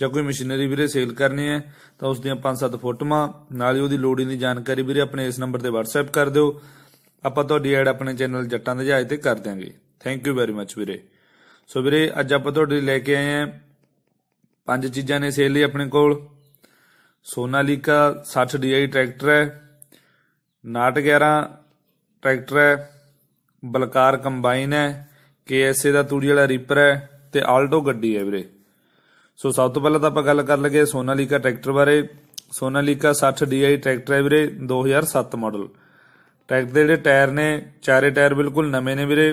ਜਾਂ ਕੋਈ ਮਸ਼ੀਨਰੀ ਵੀਰੇ ਸੇਲ ਕਰਨੀ ਹੈ, ਤਾਂ ਉਸ ਦੀਆਂ 5-7 ਫੋਟੋਆਂ, ਨਾਲ ਹੀ ਉਹਦੀ ਲੋੜੀਂਦੀ ਜਾਣਕਾਰੀ ਵੀਰੇ, ਆਪਣੇ ਇਸ ਨੰਬਰ ਤੇ WhatsApp ਕਰ ਦਿਓ। ਆਪਾਂ ਤੁਹਾਡੀ ਐਡ ਆਪਣੇ ਚੈਨਲ ਜੱਟਾਂ ਦੇ ਜਹਾਜ਼ ਤੇ ਕਰ ਦਿਆਂਗੇ। ਥੈਂਕ ਯੂ ਵੈਰੀ ਮੱਚ ਵੀਰੇ। ਸੋ ਵੀਰੇ, ਅੱਜ ਆਪਾਂ ਤੁਹਾਡੇ ਲਈ ਲੈ ਕੇ ਆਏ ਹਾਂ ਪੰਜ ਚੀਜ਼ਾਂ ਨੇ ਸੇਲ ਲਈ ਆਪਣੇ ਕੋਲ। ਸੋਨਾਲੀਕਾ 60 DI ਟਰੈਕਟਰ ਹੈ 911 ਟਰੈਕਟਰ ਹੈ, ਬਲਕਾਰ ਕੰਬਾਈਨ ਹੈ KSA ਦਾ ਤੂੜੀ ਵਾਲਾ ਰੀਪਰ ਹੈ ਤੇ ਆਲਟੋ ਗੱਡੀ ਹੈ ਵੀਰੇ। ਸੋ ਸਭ ਤੋਂ ਪਹਿਲਾਂ ਤਾਂ ਆਪਾਂ ਗੱਲ ਕਰ ਲਈਏ ਸੋਨਾਲੀਕਾ ਟਰੈਕਟਰ ਬਾਰੇ। ਸੋਨਾਲੀਕਾ 60 DI ਟਰੈਕਟਰ ਹੈ ਵੀਰੇ 2007 ਮਾਡਲ। ਟਰੈਕਟਰ ਦੇ ਜਿਹੜੇ ਟਾਇਰ ਨੇ, ਚਾਰੇ ਟਾਇਰ ਬਿਲਕੁਲ ਨਵੇਂ ਨੇ ਵੀਰੇ।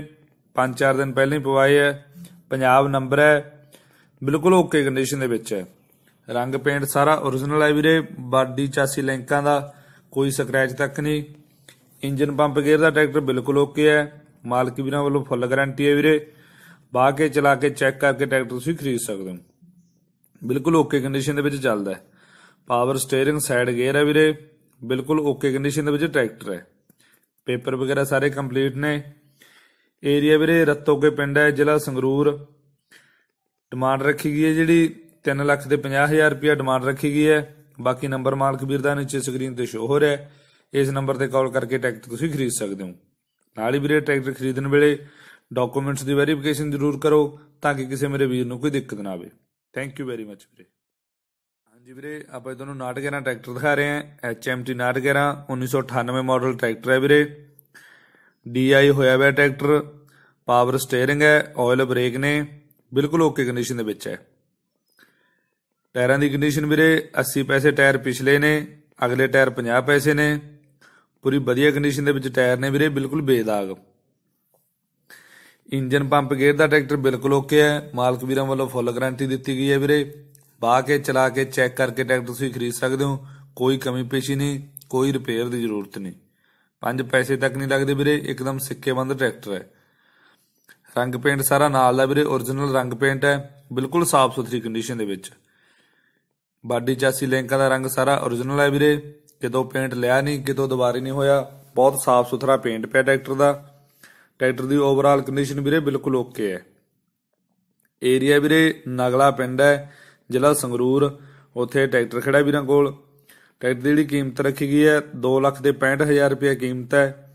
5-4 ਦਿਨ ਪਹਿਲਾਂ ਹੀ ਪਵਾਏ ਹੈ ਪੰਜਾਬ ਨੰਬਰ ਹੈ, ਬਿਲਕੁਲ ਓਕੇ ਕੰਡੀਸ਼ਨ ਦੇ ਵਿੱਚ ਹੈ। ਰੰਗ ਪੇਂਟ ਸਾਰਾ origignal ਹੈ ਵੀਰੇ। ਬਾਡੀ ਚਾਸੀ ਲਿੰਕਾਂ ਦਾ, ਕੋਈ ਸਕ੍ਰੈਚ ਤੱਕ ਨਹੀਂ। ਇੰਜਨ ਪੰਪ ਗੇਅਰ ਦਾ ਟਰੈਕਟਰ ਬਿਲਕੁਲ ਓਕੇ ਹੈ। ਮਾਲਕ ਵੀਰਾਂ ਵੱਲੋਂ ਫੁੱਲ ਗਾਰੰਟੀ ਹੈ ਵੀਰੇ। ਬਾਹ ਕੇ ਚਲਾ ਕੇ ਚੈੱਕ ਕਰਕੇ ਟਰੈਕਟਰ ਤੁਸੀਂ ਖਰੀਦ ਸਕਦੇ ਹੋ। ਬਿਲਕੁਲ ਓਕੇ ਕੰਡੀਸ਼ਨ ਦੇ ਵਿੱਚ ਚੱਲਦਾ ਹੈ। ਪਾਵਰ ਸਟੀਅਰਿੰਗ ਸਾਈਡ ਗੇਅਰ ਹੈ ਵੀਰੇ, ਬਿਲਕੁਲ ਓਕੇ ਕੰਡੀਸ਼ਨ ਦੇ ਵਿੱਚ ਟਰੈਕਟਰ ਹੈ। ਪੇਪਰ ਵਗੈਰਾ ਸਾਰੇ ਕੰਪਲੀਟ ਨੇ। ਏਰੀਆ ਵੀਰੇ ਰੱਤੋਕੇ ਪਿੰਡ ਹੈ, ਜ਼ਿਲ੍ਹਾ ਸੰਗਰੂਰ। ਡਿਮਾਂਡ ਰੱਖੀ ਗਈ ਹੈ ਜਿਹੜੀ 3 ਲੱਖ ਤੇ 50000 ਰੁਪਇਆ ਡਿਮਾਂਡ ਰੱਖੀ ਗਈ ਹੈ। ਬਾਕੀ ਨੰਬਰ ਮਾਲਕ ਵੀਰ ਦਾ ਨੀਚੇ ਸਕਰੀਨ ਤੇ ਸ਼ੋ ਹੋ ਰਿਹਾ ਹੈ। ਇਸ ਨੰਬਰ ਤੇ ਕਾਲ ਕਰਕੇ ਟਰੈਕਟਰ ਤੁਸੀਂ ਖਰੀਦ ਸਕਦੇ ਹੋ। ਨਾਲ ਹੀ ਵੀਰੇ ਟਰੈਕਟਰ ਖਰੀਦਣ ਵੇਲੇ ਡਾਕੂਮੈਂਟਸ ਦੀ ਵੈਰੀਫਿਕੇਸ਼ਨ ਜ਼ਰੂਰ ਕਰੋ ਤਾਂ ਕਿ ਕਿਸੇ ਮੇਰੇ ਵੀਰ ਨੂੰ ਕੋਈ ਦਿੱਕਤ ਨਾ ਆਵੇ। ਥੈਂਕ ਯੂ ਵੈਰੀ ਮੱਚ ਵੀਰੇ। ਹਾਂਜੀ ਵੀਰੇ, ਆਪਾਂ ਤੁਹਾਨੂੰ 911 ਟਰੈਕਟਰ ਦਿਖਾ ਰਹੇ ਹਾਂ। HMT 911 1998 ਮਾਡਲ ਟਰੈਕਟਰ ਹੈ ਵੀਰੇ। DI ਹੋਇਆ ਹੋਇਆ ਟਰੈਕਟਰ ਪਾਵਰ ਸਟੀਅਰਿੰਗ ਹੈ ਆਇਲ ਬ੍ਰੇਕ ਨੇ, ਬਿਲਕੁਲ ਓਕੇ ਕੰਡੀਸ਼ਨ ਦੇ ਵਿੱਚ ਹੈ। ਟਾਇਰਾਂ ਦੀ ਕੰਡੀਸ਼ਨ ਵੀਰੇ 80 ਪੈਸੇ ਟਾਇਰ ਪਿਛਲੇ ਨੇ, ਅਗਲੇ ਟਾਇਰ 50 ਪੈਸੇ ਨੇ। ਪੂਰੀ ਵਧੀਆ ਕੰਡੀਸ਼ਨ ਦੇ ਵਿੱਚ ਟਾਇਰ ਨੇ ਵੀਰੇ, ਬਿਲਕੁਲ ਬੇਦਾਗ। ਇੰਜਨ ਪੰਪ ਗੇਅਰ ਦਾ ਟਰੈਕਟਰ ਬਿਲਕੁਲ ਓਕੇ ਹੈ। ਮਾਲਕ ਵੀਰਾਂ ਵੱਲੋਂ ਫੁੱਲ ਗਾਰੰਟੀ ਦਿੱਤੀ ਗਈ ਹੈ ਵੀਰੇ। ਬਾਹ ਕੇ, ਚਲਾ ਕੇ, ਚੈੱਕ ਕਰਕੇ ਟਰੈਕਟਰ ਤੁਸੀਂ ਖਰੀਦ ਸਕਦੇ ਹੋ। ਕੋਈ ਕਮੀ ਪੇਸ਼ੀ ਨਹੀਂ, ਕੋਈ ਰਿਪੇਅਰ ਦੀ ਜ਼ਰੂਰਤ ਨਹੀਂ। ਪੰਜ ਪੈਸੇ ਤੱਕ ਨਹੀਂ ਲੱਗਦੇ ਵੀਰੇ, ਇੱਕਦਮ ਸਿੱਕੇਬੰਦ ਟਰੈਕਟਰ ਹੈ। ਰੰਗ ਪੇਂਟ ਸਾਰਾ ਨਾਲ ਦਾ ਵੀਰੇ origignal ਰੰਗ ਪੇਂਟ ਹੈ। ਬਿਲਕੁਲ ਸਾਫ਼ ਸੁਥਰੀ ਕੰਡੀਸ਼ਨ ਦੇ ਵਿੱਚ। ਬਾਡੀ ਚਾਸੀ ਲਿੰਕਾਂ ਦਾ ਰੰਗ ਸਾਰਾ origignal ਹੈ ਵੀਰੇ। ਕਿਤੋਂ ਪੇਂਟ ਲਿਆ ਨਹੀਂ, ਕਿਤੋਂ ਦੁਬਾਰੇ ਨਹੀਂ ਹੋਇਆ। ਬਹੁਤ ਸਾਫ਼ ਸੁਥਰਾ ਪੇਂਟ ਪਿਆ ਟਰੈਕਟਰ ਦਾ। ਟਰੈਕਟਰ ਦੀ ਓਵਰਆਲ ਕੰਡੀਸ਼ਨ ਵੀਰੇ ਬਿਲਕੁਲ ਓਕੇ ਹੈ। ਏਰੀਆ ਵੀਰੇ ਨਗਲਾ ਪਿੰਡ ਹੈ, ਜ਼ਿਲ੍ਹਾ ਸੰਗਰੂਰ, ਉੱਥੇ ਟਰੈਕਟਰ ਖੜਾ ਵੀਰਾਂ ਕੋਲ। ਟਰੈਕਟਰ ਦੀ ਜਿਹੜੀ ਕੀਮਤ ਰੱਖੀ ਗਈ ਹੈ 2 ਲੱਖ ਦੇ 65000 ਰੁਪਏ ਕੀਮਤ ਹੈ।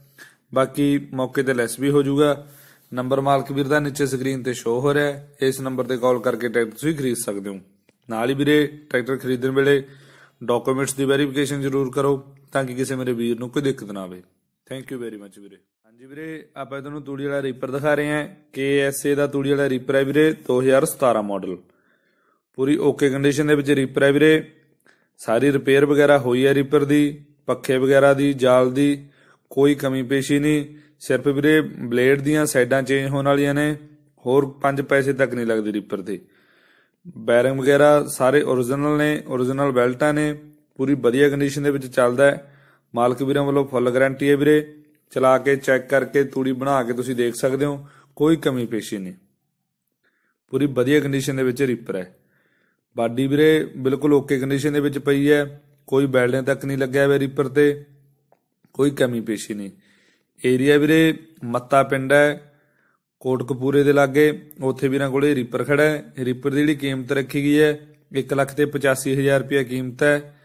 ਬਾਕੀ ਮੌਕੇ ਤੇ ਲੈਸ ਵੀ ਹੋ ਜਾਊਗਾ। ਨੰਬਰ ਮਾਲਕ ਵੀਰ ਦਾ ਨੀਚੇ ਸਕਰੀਨ ਤੇ ਸ਼ੋ ਹੋ ਰਿਹਾ ਹੈ। ਇਸ ਨੰਬਰ ਤੇ ਕਾਲ ਕਰਕੇ ਟਰੈਕਟਰ ਤੁਸੀਂ ਖਰੀਦ ਸਕਦੇ ਹੋ। ਨਾਲ ਹੀ ਵੀਰੇ ਟਰੈਕਟਰ ਖਰੀਦਣ ਵੇਲੇ ਡਾਕੂਮੈਂਟਸ ਦੀ ਵੈਰੀਫਿਕੇਸ਼ਨ ਜ਼ਰੂਰ ਕਰੋ ਤਾਂ ਕਿ ਕਿਸੇ ਮੇਰੇ ਵੀਰ ਨੂੰ ਕੋਈ ਦਿੱਕਤ ਨਾ ਆਵੇ। ਥੈਂਕ ਯੂ ਵੈਰੀ ਮੱਚ ਵੀਰੇ। ਹਾਂਜੀ ਵੀਰੇ, ਆਪਾਂ ਤੁਹਾਨੂੰ ਤੂੜੀ ਵਾਲਾ ਰੀਪਰ ਦਿਖਾ ਰਹੇ ਹਾਂ। KSA ਦਾ ਤੂੜੀ ਵਾਲਾ ਰੀਪਰ ਹੈ ਵੀਰੇ 2017 ਮਾਡਲ ਪੂਰੀ ਓਕੇ ਕੰਡੀਸ਼ਨ ਦੇ ਵਿੱਚ ਰੀਪਰ ਹੈ ਵੀਰੇ। ਸਾਰੀ ਰਿਪੇਅਰ ਵਗੈਰਾ ਹੋਈ ਹੈ ਰੀਪਰ ਦੀ, ਪੱਖੇ ਵਗੈਰਾ ਦੀ, ਜਾਲ ਦੀ, ਕੋਈ ਕਮੀ ਪੇਸ਼ੀ ਨਹੀਂ। ਸਿਰਫ ਵੀਰੇ ਬਲੇਡ ਦੀਆਂ ਸਾਈਡਾਂ ਚੇਂਜ ਹੋਣ ਵਾਲੀਆਂ ਨੇ, ਹੋਰ 5 ਪੈਸੇ ਤੱਕ ਨਹੀਂ ਲੱਗਦੇ ਰੀਪਰ ਤੇ ਬੈਰਿੰਗ ਵਗੈਰਾ ਸਾਰੇ origignal ਨੇ origignal ਬੈਲਟਾਂ ਨੇ। ਪੂਰੀ ਵਧੀਆ ਕੰਡੀਸ਼ਨ ਦੇ ਵਿੱਚ ਚੱਲਦਾ ਹੈ। ਮਾਲਕ ਵੀਰਾਂ ਵੱਲੋਂ ਫੁੱਲ ਗਾਰੰਟੀ ਹੈ ਵੀਰੇ। ਚਲਾ ਕੇ ਚੈੱਕ ਕਰਕੇ ਤੂੜੀ ਬਣਾ ਕੇ ਤੁਸੀਂ ਦੇਖ ਸਕਦੇ ਹੋ, ਕੋਈ ਕਮੀ ਪੇਸ਼ੀ ਨਹੀਂ। ਪੂਰੀ ਵਧੀਆ ਕੰਡੀਸ਼ਨ ਦੇ ਵਿੱਚ ਰੀਪਰ ਹੈ। ਬਾਡੀ ਵੀਰੇ ਬਿਲਕੁਲ ਓਕੇ ਕੰਡੀਸ਼ਨ ਦੇ ਵਿੱਚ ਪਈ ਹੈ। ਕੋਈ ਬੈਲਡਿੰਗ ਤੱਕ ਨਹੀਂ ਲੱਗਿਆ ਹੋਇਆ ਰੀਪਰ ਤੇ। ਕੋਈ ਕਮੀ ਪੇਸ਼ੀ ਨਹੀਂ। ਏਰੀਆ ਵੀਰੇ ਮੱਤਾ ਪਿੰਡ ਹੈ, ਕੋਟਕਪੂਰੇ ਦੇ ਲਾਗੇ। ਉੱਥੇ ਵੀਰਾਂ ਕੋਲੇ ਰੀਪਰ ਖੜਾ ਹੈ। ਰੀਪਰ ਦੀ ਜਿਹੜੀ ਕੀਮਤ ਰੱਖੀ ਗਈ ਹੈ 1 ਲੱਖ ਤੇ 85000 ਰੁਪਏ ਕੀਮਤ ਹੈ।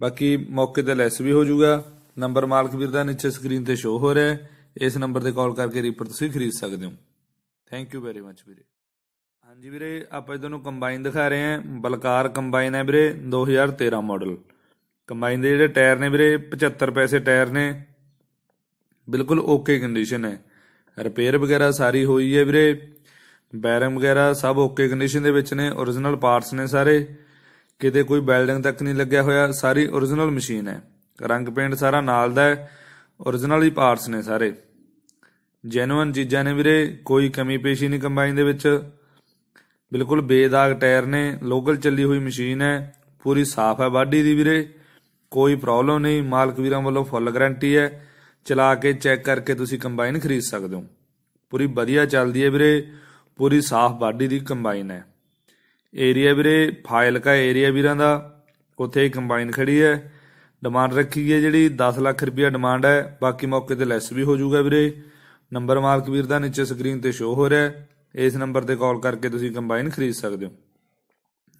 ਬਾਕੀ ਮੌਕੇ ਤੇ ਲੈਸ ਵੀ ਹੋ ਜਾਊਗਾ। ਨੰਬਰ ਮਾਲਕ ਵੀਰ ਦਾ ਨੀਚੇ ਸਕਰੀਨ ਤੇ ਸ਼ੋ ਹੋ ਰਿਹਾ ਹੈ। ਇਸ ਨੰਬਰ ਤੇ ਕਾਲ ਕਰਕੇ ਰੀਪਰ ਤੁਸੀਂ ਖਰੀਦ ਸਕਦੇ ਹੋ। ਥੈਂਕ ਯੂ ਵੈਰੀ ਮੱਚ ਵੀਰੇ। ਹਾਂਜੀ ਵੀਰੇ, ਆਪਾਂ ਤੁਹਾਨੂੰ ਕੰਬਾਈਨ ਦਿਖਾ ਰਹੇ ਹਾਂ। ਬਲਕਾਰ ਕੰਬਾਈਨ ਹੈ ਵੀਰੇ 2013 ਮਾਡਲ ਕੰਬਾਈਨ ਦੇ ਜਿਹੜੇ ਟਾਇਰ ਨੇ ਵੀਰੇ 75 ਪੈਸੇ ਟਾਇਰ ਨੇ। ਬਿਲਕੁਲ ਓਕੇ ਕੰਡੀਸ਼ਨ ਹੈ। ਰਿਪੇਅਰ ਵਗੈਰਾ ਸਾਰੀ ਹੋਈ ਹੈ ਵੀਰੇ। ਬੈਰਮ ਵਗੈਰਾ ਸਭ ਓਕੇ ਕੰਡੀਸ਼ਨ ਦੇ ਵਿੱਚ ਨੇ। origignal ਪਾਰਟਸ ਨੇ ਸਾਰੇ। ਕਿਤੇ ਕੋਈ ਵੈਲਡਿੰਗ ਤੱਕ ਨਹੀਂ ਲੱਗਿਆ ਹੋਇਆ। ਸਾਰੀ origignal ਮਸ਼ੀਨ ਹੈ। ਰੰਗ ਪੇਂਟ ਸਾਰਾ ਨਾਲ ਦਾ ਹੈ। Origignal ਹੀ ਪਾਰਟਸ ਨੇ ਸਾਰੇ। ਜੈਨੂਇਨ ਚੀਜ਼ਾਂ ਨੇ ਵੀਰੇ, ਕੋਈ ਕਮੀ ਪੇਸ਼ੀ ਨਹੀਂ ਕੰਬਾਈਨ ਦੇ ਵਿੱਚ। ਬਿਲਕੁਲ ਬੇਦਾਗ ਟਾਇਰ ਨੇ ਲੋਕਲ ਚੱਲੀ ਹੋਈ ਮਸ਼ੀਨ ਹੈ। ਪੂਰੀ ਸਾਫ਼ ਹੈ ਬਾਡੀ ਦੀ ਵੀਰੇ। ਕੋਈ ਪ੍ਰੋਬਲਮ ਨਹੀਂ, ਮਾਲਕ ਵੀਰਾਂ ਵੱਲੋਂ ਫੁੱਲ ਗਾਰੰਟੀ ਹੈ। ਚਲਾ ਕੇ ਚੈੱਕ ਕਰਕੇ ਤੁਸੀਂ ਕੰਬਾਈਨ ਖਰੀਦ ਸਕਦੇ ਹੋ। ਪੂਰੀ ਵਧੀਆ ਚੱਲਦੀ ਹੈ ਵੀਰੇ। ਪੂਰੀ ਸਾਫ਼ ਬਾਡੀ ਦੀ ਕੰਬਾਈਨ ਹੈ। ਏਰੀਆ ਵੀਰੇ ਫਾਈਲ ਕਾ ਏਰੀਆ ਵੀਰਾਂ ਦਾ। ਉੱਥੇ ਕੰਬਾਈਨ ਖੜੀ ਹੈ। ਡਿਮਾਂਡ ਰੱਖੀ ਗਈ ਹੈ ਜਿਹੜੀ 10 ਲੱਖ ਰੁਪਇਆ ਡਿਮਾਂਡ ਹੈ। ਬਾਕੀ ਮੌਕੇ ਤੇ ਲੈਸ ਵੀ ਹੋ ਜਾਊਗਾ ਵੀਰੇ। ਨੰਬਰ ਮਾਲਕ ਵੀਰ ਦਾ ਨੀਚੇ ਸਕਰੀਨ ਤੇ ਸ਼ੋ ਹੋ ਰਿਹਾ ਹੈ। ਇਸ ਨੰਬਰ ਤੇ ਕਾਲ ਕਰਕੇ ਤੁਸੀਂ ਕੰਬਾਈਨ ਖਰੀਦ ਸਕਦੇ ਹੋ।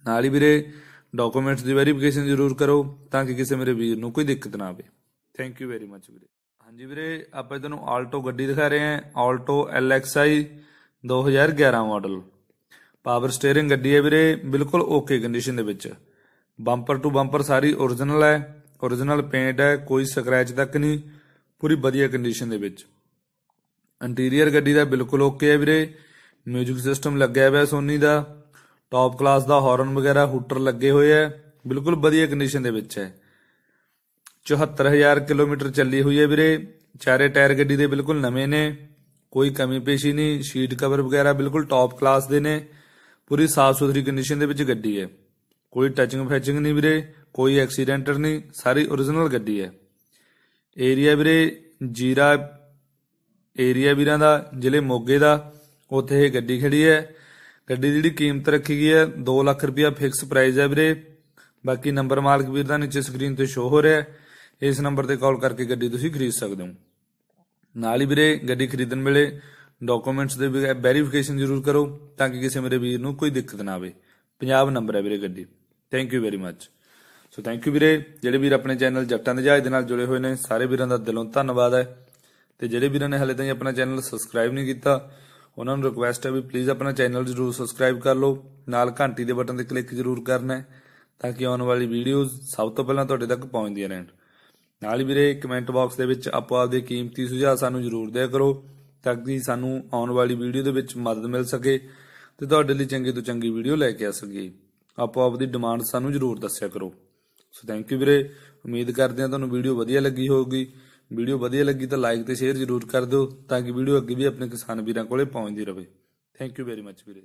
ਨਾਲ ਹੀ ਵੀਰੇ ਡਾਕੂਮੈਂਟਸ ਦੀ ਵੈਰੀਫਿਕੇਸ਼ਨ ਜ਼ਰੂਰ ਕਰੋ ਤਾਂ ਕਿ ਕਿਸੇ ਮੇਰੇ ਵੀਰ ਨੂੰ ਕੋਈ ਦਿੱਕਤ ਨਾ ਆਵੇ। ਥੈਂਕ ਯੂ ਵੈਰੀ ਮੱਚ ਵੀਰੇ। ਹਾਂਜੀ ਵੀਰੇ, ਆਪਾਂ ਤੁਹਾਨੂੰ ਆਲਟੋ ਗੱਡੀ ਦਿਖਾ ਰਹੇ ਹਾਂ। Alto LXI 2011 model power steering ਗੱਡੀ ਹੈ ਵੀਰੇ, ਬਿਲਕੁਲ ਓਕੇ ਕੰਡੀਸ਼ਨ ਦੇ ਵਿੱਚ। ਬੰਪਰ ਟੂ ਬੰਪਰ ਸਾਰੀ origignal ਹੈ। Origignal ਪੇਂਟ ਹੈ, ਕੋਈ ਸਕ੍ਰੈਚ ਤੱਕ ਨਹੀਂ, ਪੂਰੀ ਵਧੀਆ ਕੰਡੀਸ਼ਨ ਦੇ ਵਿੱਚ। ਇੰਟੀਰੀਅਰ ਗੱਡੀ ਦਾ ਬਿਲਕੁਲ ਓਕੇ ਹੈ ਵੀਰੇ। ਮਿਊਜ਼ਿਕ ਸਿਸਟਮ ਲੱਗਿਆ ਹੋਇਆ ਸੋਨੀ ਦਾ। ਟੌਪ ਕਲਾਸ ਦਾ ਹਾਰਨ ਵਗੈਰਾ ਹੂਟਰ ਲੱਗੇ ਹੋਏ ਹੈ। ਬਿਲਕੁਲ ਵਧੀਆ ਕੰਡੀਸ਼ਨ ਦੇ ਵਿੱਚ ਹੈ। 74000 ਕਿਲੋਮੀਟਰ ਚੱਲੀ ਹੋਈ ਹੈ ਵੀਰੇ। ਚਾਰੇ ਟਾਇਰ ਗੱਡੀ ਦੇ ਬਿਲਕੁਲ ਨਵੇਂ ਨੇ। ਕੋਈ ਕਮੀ ਪੇਸ਼ੀ ਨਹੀਂ। ਸ਼ੀਟ ਕਵਰ ਵਗੈਰਾ ਬਿਲਕੁਲ ਟੌਪ ਕਲਾਸ ਦੇ ਨੇ। ਪੂਰੀ ਸਾਫ਼ ਸੁਥਰੀ ਕੰਡੀਸ਼ਨ ਦੇ ਵਿੱਚ ਗੱਡੀ ਹੈ। ਕੋਈ ਟੱਚਿੰਗ ਫੈਚਿੰਗ ਨਹੀਂ ਵੀਰੇ। ਕੋਈ ਐਕਸੀਡੈਂਟਰ ਨਹੀਂ, ਸਾਰੀ origignal ਗੱਡੀ ਹੈ। ਏਰੀਆ ਵੀਰੇ, ਜੀਰਾ, ਏਰੀਆ ਵੀਰਾਂ ਦਾ, ਜ਼ਿਲ੍ਹੇ ਮੋਗੇ ਦਾ, ਉੱਥੇ ਇਹ ਗੱਡੀ ਖੜੀ ਹੈ। ਗੱਡੀ ਦੀ ਜਿਹੜੀ ਕੀਮਤ ਰੱਖੀ ਗਈ ਹੈ 2 ਲੱਖ ਰੁਪਇਆ ਫਿਕਸ ਪ੍ਰਾਈਸ ਹੈ ਵੀਰੇ। ਬਾਕੀ ਨੰਬਰ ਮਾਲਕ ਵੀਰ ਦਾ ਨੀਚੇ ਸਕਰੀਨ ਤੇ ਸ਼ੋ ਹੋ ਰਿਹਾ ਹੈ। ਇਸ ਨੰਬਰ ਤੇ ਕਾਲ ਕਰਕੇ ਗੱਡੀ ਤੁਸੀਂ ਖਰੀਦ ਸਕਦੇ ਹੋ। ਨਾਲ ਹੀ ਵੀਰੇ, ਗੱਡੀ ਖਰੀਦਣ ਵੇਲੇ ਡਾਕੂਮੈਂਟਸ ਦੇ ਵੈਰੀਫਿਕੇਸ਼ਨ ਜ਼ਰੂਰ ਕਰੋ, ਤਾਂ ਕਿ ਕਿਸੇ ਮੇਰੇ ਵੀਰ ਨੂੰ ਕੋਈ ਦਿੱਕਤ ਨਾ ਆਵੇ। ਪੰਜਾਬ ਨੰਬਰ ਹੈ ਵੀਰੇ ਗੱਡੀ। Thank you very much so thank you ਵੀਰੇ। ਜਿਹੜੇ ਵੀਰ ਆਪਣੇ ਚੈਨਲ ਜੱਟਾਂ ਦੇ ਜਹਾਜ਼ ਦੇ ਨਾਲ ਜੁੜੇ ਹੋਏ ਨੇ, ਸਾਰੇ ਵੀਰਾਂ ਦਾ ਦਿਲੋਂ ਧੰਨਵਾਦ ਹੈ। ਤੇ ਜਿਹੜੇ ਵੀਰਾਂ ਨੇ ਹਲੇ ਤਾਈਂ ਆਪਣਾ ਚੈਨਲ ਸਬਸਕ੍ਰਾਈਬ ਨਹੀਂ ਕੀਤਾ, ਉਹਨਾਂ ਨੂੰ ਰਿਕੁਐਸਟ ਹੈ ਵੀ ਪਲੀਜ਼ ਆਪਣਾ ਚੈਨਲ ਜ਼ਰੂਰ ਸਬਸਕ੍ਰਾਈਬ ਕਰ ਲਓ। ਨਾਲ ਘੰਟੀ ਦੇ ਬਟਨ ਤੇ ਕਲਿੱਕ ਜ਼ਰੂਰ ਕਰਨਾ ਹੈ, ਤਾਂ ਕਿ ਆਉਣ ਵਾਲੀ ਵੀਡੀਓਜ਼ ਸਭ ਤੋਂ ਪਹਿਲਾਂ ਤੁਹਾਡੇ ਤੱਕ ਪਹੁੰਚਦੀਆਂ ਰਹਿਣ। ਨਾਲ ਹੀ ਵੀਰੇ ਕਮੈਂਟ ਬਾਕਸ ਦੇ ਵਿੱਚ ਆਪੋ ਆਪਦੇ ਕੀਮਤੀ ਸੁਝਾਅ ਸਾਨੂੰ ਜ਼ਰੂਰ ਦਿਆ ਕਰੋ, ਤਾਂ ਕਿ ਸਾਨੂੰ ਆਉਣ ਵਾਲੀ ਵੀਡੀਓ ਦੇ ਵਿੱਚ ਮਦਦ ਮਿਲ ਸਕੇ ਤੇ ਤੁਹਾਡੇ ਲਈ ਚੰਗੀ ਤੋਂ ਚੰਗੀ ਵੀਡੀਓ ਲੈ ਕੇ ਆ ਸਕੀਏ। ਆਪੋ ਆਪਦੀ ਡਿਮਾਂਡ ਸਾਨੂੰ ਜ਼ਰੂਰ ਦੱਸਿਆ ਕਰੋ। ਸੋ ਥੈਂਕ ਯੂ ਵੀਰੇ। ਉਮੀਦ ਕਰਦੇ ਹਾਂ ਤੁਹਾਨੂੰ ਵੀਡੀਓ ਵਧੀਆ ਲੱਗੀ ਹੋਊਗੀ। ਵੀਡੀਓ ਵਧੀਆ ਲੱਗੀ ਤਾਂ ਲਾਈਕ ਤੇ ਸ਼ੇਅਰ ਜ਼ਰੂਰ ਕਰ ਦਿਓ ਤਾਂ ਕਿ ਵੀਡੀਓ ਅੱਗੇ ਵੀ ਆਪਣੇ ਕਿਸਾਨ ਵੀਰਾਂ ਕੋਲੇ ਪਹੁੰਚਦੀ ਰਹੇ। ਥੈਂਕ ਯੂ ਵੈਰੀ ਮੱਚ ਵੀਰੇ।